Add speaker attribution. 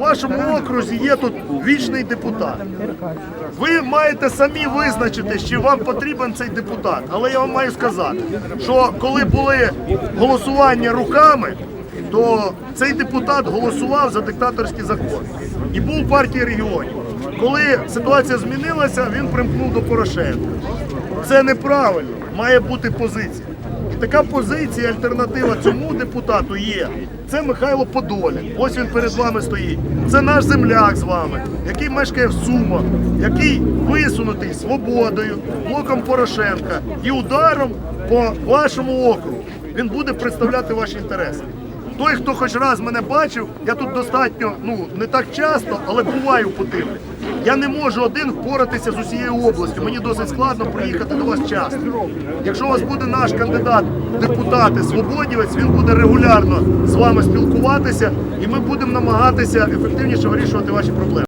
Speaker 1: У вашому окрузі є тут вічний депутат. Ви маєте самі визначити, чи вам потрібен цей депутат. Але я вам маю сказати, що коли були голосування руками, то цей депутат голосував за диктаторський закон і був партії регіонів. Коли ситуація змінилася, він примкнув до Порошенка. Це неправильно, має бути позиція. Така позиція, альтернатива цьому депутату є. Це Михайло Подоляк. Ось він перед вами стоїть. Це наш земляк з вами, який мешкає в Сумах, який висунутий свободою, блоком Порошенка і ударом по вашому округу. Він буде представляти ваші інтереси. Той, хто хоч раз мене бачив, я тут достатньо, ну не так часто, але буваю в Путивлі. Я не можу один впоратися з усією областю. Мені досить складно приїхати до вас часто. Якщо у вас буде наш кандидат депутат депутати свободівець, він буде регулярно з вами спілкуватися, і ми будемо намагатися ефективніше вирішувати ваші проблеми.